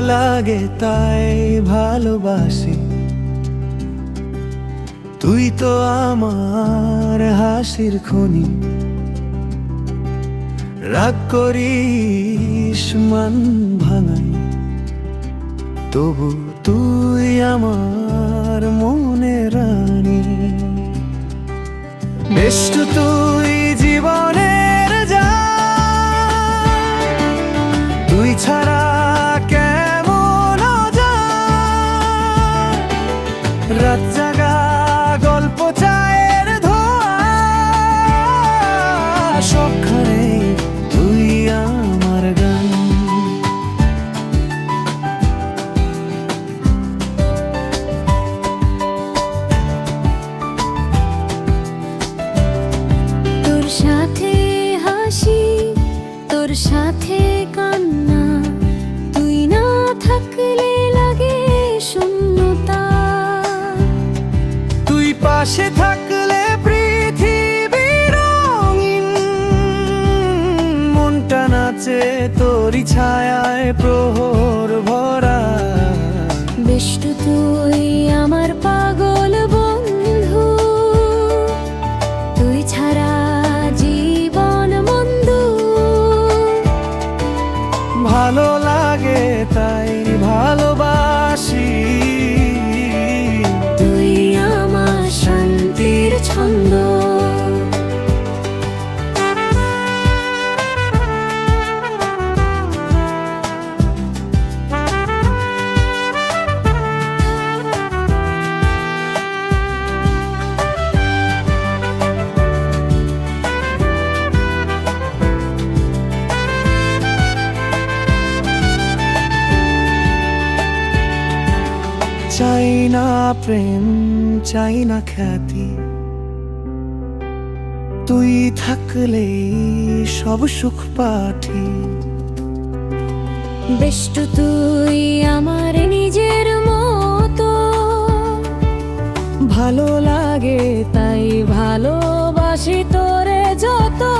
লাগে, তাই ভালোবাসি। তুই তো আমার হাসির খনি। রাগ করিস, মান ভাঙাই। তবু তুই আমার মনে রানী। বেষ্ট তুই সাথে কান্না তুই না থাকলে লাগে শূন্যতা। তুই পাশে থাকলে পৃথিবী রঙিন মনটা নাচে তোরই ছায়ায় প্রহর ভরা। বেষ্টু তুই ভালো লাগে চাই না প্রেম, চাই না খ্যাতি। তুই থাকলে সব সুখ পাঠি। বেষ্টু তুই আমার নিজের মতো। ভালো লাগে তাই ভালোবাসি তোরে যত।